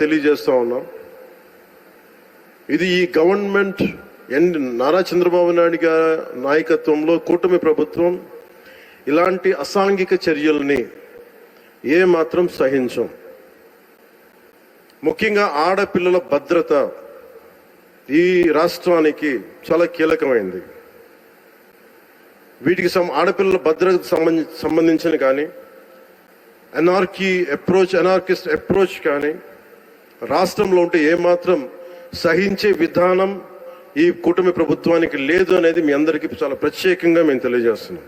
తెలియజేస్తూ ఉన్నాం. ఇది ఈ గవర్నమెంట్ ఎన్ నారా చంద్రబాబు నాయుడు గారి నాయకత్వంలో కూటమి ప్రభుత్వం ఇలాంటి అసాంఘిక చర్యల్ని ఏ మాత్రం సహించం. ముఖ్యంగా ఆడపిల్లల భద్రత ఈ రాష్ట్రానికి చాలా కీలకమైంది. వీటికి సం ఆడపిల్లల భద్రత సంబంధించిన కానీ ఎనార్కీ అప్రోచ్ ఎనార్కిస్ట్ అప్రోచ్ కానీ రాష్ట్రంలో ఉంటే ఏమాత్రం సహించే విధానం ఈ కూటమి ప్రభుత్వానికి లేదు అనేది మీ అందరికీ చాలా ప్రత్యేకంగా మేము తెలియజేస్తున్నాం.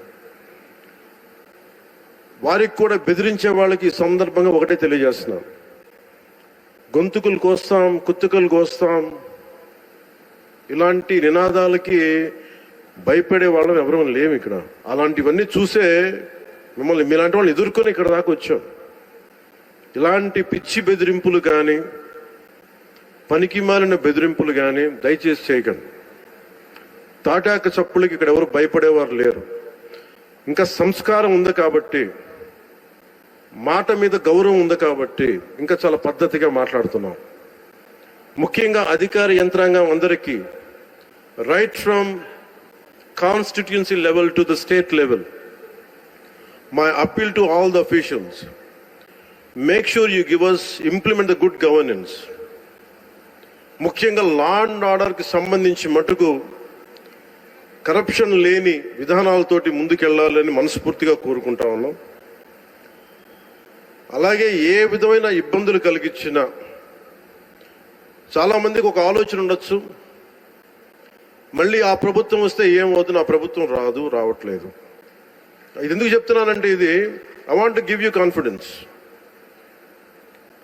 వారికి కూడా బెదిరించే వాళ్ళకి ఈ సందర్భంగా ఒకటే తెలియజేస్తున్నాం. గొంతుకులు కోస్తాం కుత్తుకలు కోస్తాం. ఇలాంటి నినాదాలకి భయపడే వాళ్ళం ఎవరు లేము ఇక్కడ అలాంటివన్నీ చూసే మిమ్మల్ని మీలాంటి వాళ్ళని ఎదుర్కొని ఇక్కడ దాకా వచ్చాం. ఇలాంటి పిచ్చి బెదిరింపులు కానీ పనికి మాలిన బెదిరింపులు కానీ దయచేసి చేయకండి. తాటాక చప్పులకి ఇక్కడ ఎవరు భయపడేవారు లేరు. ఇంకా సంస్కారం ఉంది కాబట్టి మాట మీద గౌరవం ఉంది కాబట్టి ఇంకా చాలా పద్ధతిగా మాట్లాడుతున్నాం. ముఖ్యంగా అధికార యంత్రాంగం అందరికీ right from constituency level to the state level my appeal to all the officials make sure you give us implement the good governance ముఖ్యంగా లా అండ్ ఆర్డర్కి సంబంధించి మటుకు కరప్షన్ లేని విధానాలతోటి ముందుకెళ్ళాలని మనస్ఫూర్తిగా కోరుకుంటా ఉన్నాం. అలాగే ఏ విధమైన ఇబ్బందులు కలిగించినా చాలామందికి ఒక ఆలోచన ఉండొచ్చు. మళ్ళీ ఆ ప్రభుత్వం వస్తే ఏమవుతుంది ఆ ప్రభుత్వం రాదు రావట్లేదు. ఇది ఎందుకు చెప్తున్నానంటే ఇది I want give you confidence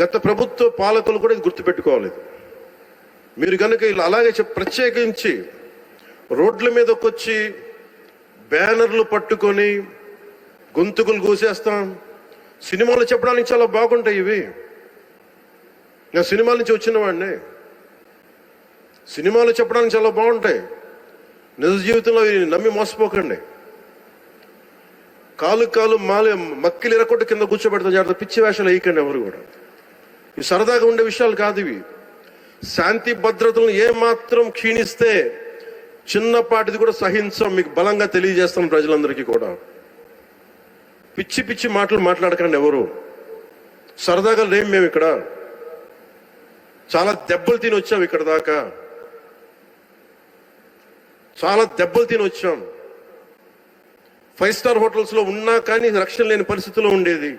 గత ప్రభుత్వ పాలకులు కూడా ఇది గుర్తుపెట్టుకోవాలి మీరు కనుక ఇలా అలాగే ప్రత్యేకించి రోడ్ల మీదకి వచ్చి బ్యానర్లు పట్టుకొని గొంతుకులు కూసేస్తాం సినిమాలు చెప్పడానికి చాలా బాగుంటాయి ఇవి. నేను సినిమాల నుంచి వచ్చిన వాడిని. సినిమాలు చెప్పడానికి చాలా బాగుంటాయి. నిజ జీవితంలో ఇవి నమ్మి మోసపోకండి. కాలు కాలు మాలి మక్కిలు ఎరకొట్టు కింద కూర్చోబెడతాం జాగ్రత్త పిచ్చి వేషాలు వేయకండి ఎవరు కూడా. ఇవి సరదాగా ఉండే విషయాలు కాదు ఇవి. శాంతి భద్రతలను ఏమాత్రం క్షీణిస్తే చిన్నపాటిది కూడా సహించం మీకు బలంగా తెలియజేస్తాం ప్రజలందరికీ కూడా. పిచ్చి పిచ్చి మాటలు మాట్లాడకండి ఎవరు. సరదాగా లేం మేము ఇక్కడ. చాలా దెబ్బలు తిని వచ్చాం ఇక్కడ దాకా. చాలా దెబ్బలు తిని వచ్చాం. ఫైవ్ స్టార్ హోటల్స్లో ఉన్నా కానీ రక్షణ లేని పరిస్థితిలో ఉండేది.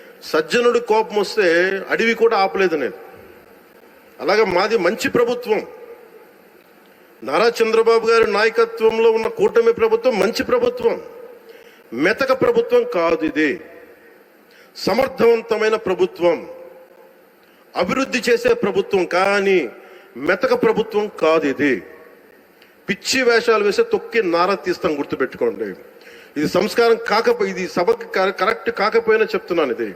సజ్జనుడు కోపం వస్తే అడవి కూడా ఆపలేదు నేను. అలాగే మాది మంచి ప్రభుత్వం. నారా చంద్రబాబు గారి నాయకత్వంలో ఉన్న కూటమి ప్రభుత్వం మంచి ప్రభుత్వం. మెతక ప్రభుత్వం కాదు ఇది. సమర్థవంతమైన ప్రభుత్వం. అభివృద్ధి చేసే ప్రభుత్వం కానీ మెతక ప్రభుత్వం కాదు ఇది. పిచ్చి వేషాలు వేసే తొక్కి నారా తీస్తాం గుర్తుపెట్టుకోండి. ఇది సంస్కారం కాకపోయి ఇది సభకి కరెక్ట్ కాకపోయినా చెప్తున్నాను ఇది.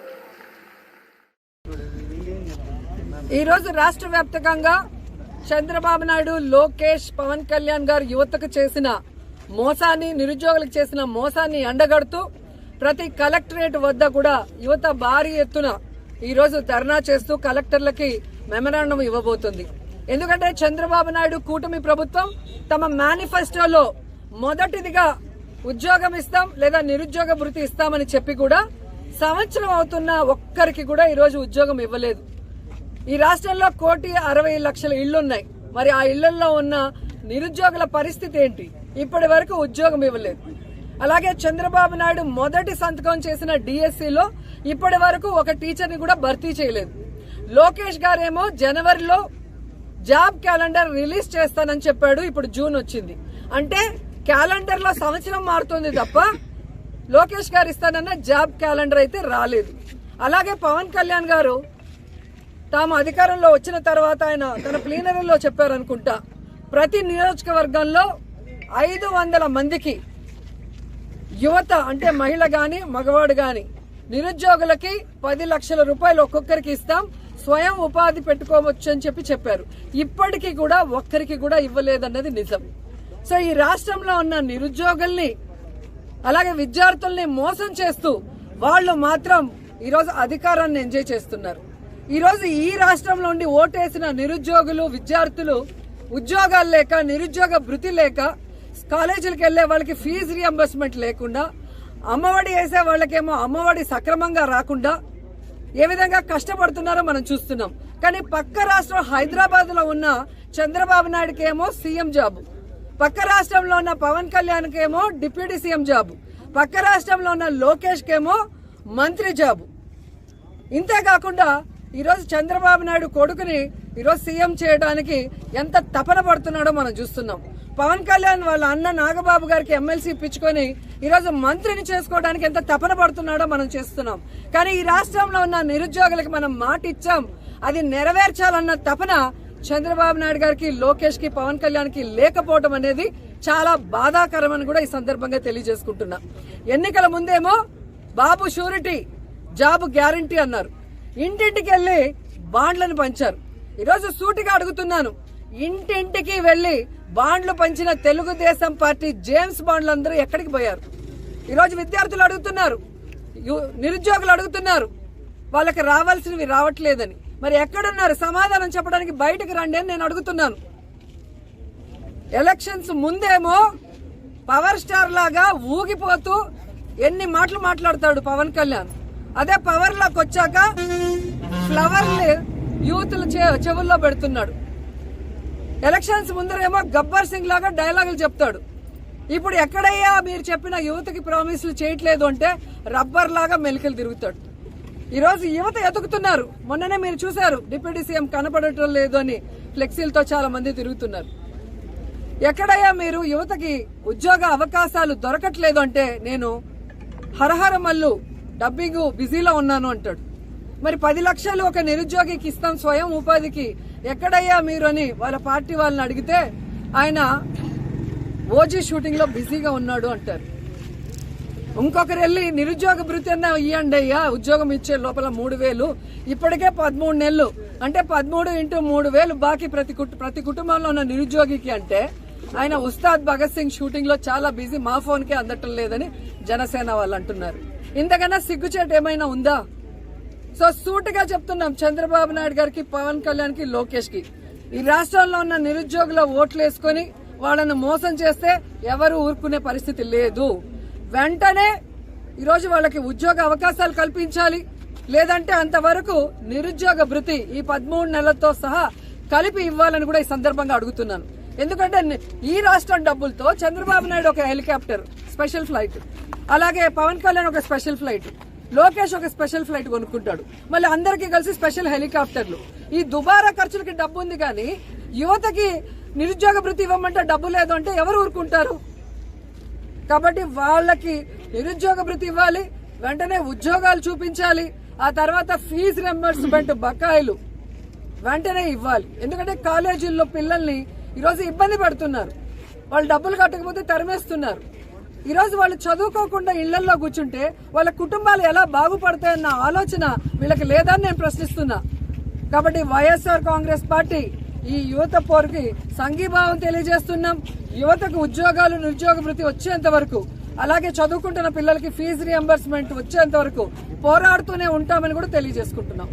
ఈరోజు రాష్ట్ర వ్యాప్తంగా చంద్రబాబు నాయుడు లోకేష్ పవన్ కళ్యాణ్ గారు యువతకు చేసిన మోసాన్ని నిరుద్యోగులకు చేసిన మోసాన్ని ఎండగడుతూ ప్రతి కలెక్టరేట్ వద్ద కూడా యువత భారీ ఎత్తున ఈరోజు ధర్నా చేస్తూ కలెక్టర్లకి మెమరాండం ఇవ్వబోతుంది. ఎందుకంటే చంద్రబాబు నాయుడు కూటమి ప్రభుత్వం తమ మేనిఫెస్టోలో మొదటిదిగా ఉద్యోగం ఇస్తాం లేదా నిరుద్యోగ భృతి ఇస్తామని చెప్పి కూడా సంవత్సరం అవుతున్న ఒక్కరికి కూడా ఈరోజు ఉద్యోగం ఇవ్వలేదు. ఈ రాష్ట్రంలో కోటి అరవై లక్షల ఇళ్ళున్నాయి మరి ఆ ఇళ్ళలో ఉన్న నిరుద్యోగుల పరిస్థితి ఏంటి? ఇప్పటి వరకు ఉద్యోగం ఇవ్వలేదు. అలాగే చంద్రబాబు నాయుడు మొదటి సంతకం చేసిన డిఎస్సిలో ఇప్పటి వరకు ఒక టీచర్ని కూడా భర్తీ చేయలేదు. లోకేష్ గారేమో జనవరిలో జాబ్ క్యాలెండర్ రిలీజ్ చేస్తానని చెప్పాడు. ఇప్పుడు జూన్ వచ్చింది. అంటే క్యాలెండర్లో సంవత్సరం మారుతుంది తప్ప లోకేష్ గారు ఇస్తానన్న జాబ్ క్యాలెండర్ అయితే రాలేదు. అలాగే పవన్ కళ్యాణ్ గారు తాము అధికారంలో వచ్చిన తర్వాత ఆయన తన ప్లీనరీలో చెప్పారనుకుంటా. ప్రతి నియోజకవర్గంలో ఐదు వందల మందికి యువత అంటే మహిళ గాని మగవాడు గాని నిరుద్యోగులకి పది లక్షల రూపాయలు ఒక్కొక్కరికి ఇస్తాం స్వయం ఉపాధి పెట్టుకోవచ్చు అని చెప్పి చెప్పారు. ఇప్పటికీ కూడా ఒక్కరికి కూడా ఇవ్వలేదన్నది నిజం. సో ఈ రాష్ట్రంలో ఉన్న నిరుద్యోగుల్ని అలాగే విద్యార్థుల్ని మోసం చేస్తూ వాళ్ళు మాత్రం ఈరోజు అధికారాన్ని ఎంజాయ్ చేస్తున్నారు. ఈరోజు ఈ రాష్ట్రంలో ఉండి ఓటేసిన నిరుద్యోగులు విద్యార్థులు ఉద్యోగాలు లేక నిరుద్యోగ భృతి లేక కాలేజీలకు వెళ్ళే వాళ్ళకి ఫీజు రియంబర్స్మెంట్ లేకుండా అమ్మఒడి వేసే వాళ్ళకేమో అమ్మఒడి సక్రమంగా రాకుండా ఏ విధంగా కష్టపడుతున్నారో మనం చూస్తున్నాం. కానీ పక్క రాష్ట్రం హైదరాబాద్లో ఉన్న చంద్రబాబు నాయుడుకి ఏమో సీఎం జాబు. పక్క రాష్ట్రంలో ఉన్న పవన్ కళ్యాణ్ కేమో డిప్యూటీ సీఎం జాబు. పక్క రాష్ట్రంలో ఉన్న లోకేష్ కేమో మంత్రి జాబు. ఇంతే కాకుండా ఈరోజు చంద్రబాబు నాయుడు కొడుకుని ఈరోజు సీఎం చేయడానికి ఎంత తపన పడుతున్నాడో మనం చూస్తున్నాం. పవన్ కళ్యాణ్ వాళ్ళ అన్న నాగబాబు గారికి ఎమ్మెల్సీ ఇప్పించుకొని ఈరోజు మంత్రిని చేసుకోవడానికి ఎంత తపన పడుతున్నాడో మనం చేస్తున్నాం. కానీ ఈ రాష్ట్రంలో ఉన్న నిరుద్యోగులకు మనం మాట ఇచ్చాం. అది నెరవేర్చాలన్న తపన చంద్రబాబు నాయుడు గారికి లోకేష్కి పవన్ కళ్యాణ్కి లేకపోవడం అనేది చాలా బాధాకరమని కూడా ఈ సందర్భంగా తెలియజేసుకుంటున్నా. ఎన్నికల ముందేమో బాబు షూరిటీ జాబ్ గ్యారంటీ అన్నారు. ఇంటింటికి వెళ్ళి బాండ్లను పంచారు. ఈరోజు సూటిగా అడుగుతున్నాను. ఇంటింటికి వెళ్ళి బాండ్లు పంచిన తెలుగుదేశం పార్టీ జేమ్స్ బాండ్లు అందరూ ఎక్కడికి పోయారు? ఈరోజు విద్యార్థులు అడుగుతున్నారు. నిరుద్యోగులు అడుగుతున్నారు. వాళ్ళకి రావాల్సినవి రావట్లేదని. మరి ఎక్కడున్నారు? సమాధానం చెప్పడానికి బయటకు రండి అని నేను అడుగుతున్నాను. ఎలక్షన్స్ ముందేమో పవర్ స్టార్ లాగా ఊగిపోతూ ఎన్ని మాటలు మాట్లాడతాడు పవన్ కళ్యాణ్? అదే పవర్లోకి వచ్చాక ఫ్లవర్ యూత్లు చెవుల్లో పెడుతున్నాడు. ఎలక్షన్స్ ముందరేమో గబ్బర్ సింగ్ లాగా డైలాగులు చెప్తాడు. ఇప్పుడు ఎక్కడయ్యా మీరు చెప్పిన యువతకి ప్రామిస్లు చేయట్లేదు అంటే రబ్బర్ లాగా మెలికలు తిరుగుతాడు. ఈరోజు యువత ఎతుకుతున్నారు మొన్ననే మీరు చూశారు డిప్యూటీ సీఎం కనపడటం లేదు అని ఫ్లెక్సీలతో చాలా మంది తిరుగుతున్నారు. ఎక్కడయ్యా మీరు యువతకి ఉద్యోగ అవకాశాలు దొరకట్లేదు అంటే నేను హరహర మల్లు డబ్బింగ్ బిజీలో ఉన్నాను అంటాడు. మరి పది లక్షలు ఒక నిరుద్యోగికి ఇస్తాం స్వయం ఉపాధికి ఎక్కడయ్యా మీరు అని వాళ్ళ పార్టీ వాళ్ళని అడిగితే ఆయన ఓజీ షూటింగ్లో బిజీగా ఉన్నాడు అంటారు. ఇంకొకరు వెళ్ళి నిరుద్యోగ భృతి అన్న ఇవ్వండి అయ్యా ఉద్యోగం ఇచ్చే లోపల మూడు వేలు ఇప్పటికే పదమూడు నెలలు. అంటే పదమూడు ఇంటూ మూడు వేలు బాకీ ప్రతి ప్రతి కుటుంబంలో ఉన్న నిరుద్యోగికి అంటే ఆయన ఉస్తాద్ భగత్ సింగ్ షూటింగ్లో చాలా బిజీ మా ఫోన్కే అందటం లేదని జనసేన వాళ్ళు అంటున్నారు. ఇంతకన్నా సిగ్గుచేటు ఏమైనా ఉందా? సో సూటిగా చెప్తున్నాం చంద్రబాబు నాయుడు గారికి పవన్ కళ్యాణ్కి లోకేష్కి ఈ రాష్ట్రంలో ఉన్న నిరుద్యోగుల ఓట్లు వేసుకొని వాళ్ళను మోసం చేస్తే ఎవరు ఊరుకునే పరిస్థితి లేదు. వెంటనే ఈరోజు వాళ్ళకి ఉద్యోగ అవకాశాలు కల్పించాలి. లేదంటే అంతవరకు నిరుద్యోగ భృతి ఈ పదమూడు నెలలతో సహా కలిపి ఇవ్వాలని కూడా ఈ సందర్భంగా అడుగుతున్నాను. ఎందుకంటే ఈ రాష్ట్రం డబ్బులతో చంద్రబాబు నాయుడు ఒక హెలికాప్టర్ స్పెషల్ ఫ్లైట్. అలాగే పవన్ కళ్యాణ్ ఒక స్పెషల్ ఫ్లైట్ లోకేష్ ఒక స్పెషల్ ఫ్లైట్ కొనుక్కుంటాడు. మళ్ళీ అందరికీ కలిసి స్పెషల్ హెలికాప్టర్లు. ఈ దుబారా ఖర్చులకి డబ్బు ఉంది కానీ యువతకి నిరుద్యోగ భృతి ఇవ్వమంటే డబ్బు లేదు అంటే ఎవరు ఊరుకుంటారు? కాబట్టి వాళ్ళకి నిరుద్యోగ భృతి ఇవ్వాలి వెంటనే ఉద్యోగాలు చూపించాలి ఆ తర్వాత ఫీజు రెంబర్స్మెంట్ బకాయిలు వెంటనే ఇవ్వాలి. ఎందుకంటే కాలేజీల్లో పిల్లల్ని ఈరోజు ఇబ్బంది పడుతున్నారు. వాళ్ళు డబ్బులు కట్టకపోతే తరిమేస్తున్నారు. ఈరోజు వాళ్ళు చదువుకోకుండా ఇళ్ళలో కూర్చుంటే వాళ్ళ కుటుంబాలు ఎలా బాగుపడతాయన్న ఆలోచన వీళ్ళకి లేదని నేను ప్రశ్నిస్తున్నా. కాబట్టి వైఎస్ఆర్ కాంగ్రెస్ పార్టీ ఈ యువత పోరుకి సంఘీభావం తెలియజేస్తున్నాం. యువతకు ఉద్యోగాలు నిరుద్యోగ వృత్తి వచ్చేంత వరకు అలాగే చదువుకుంటున్న పిల్లలకి ఫీజు రియంబర్స్మెంట్ వచ్చేంత వరకు పోరాడుతూనే ఉంటామని కూడా తెలియజేసుకుంటున్నాం.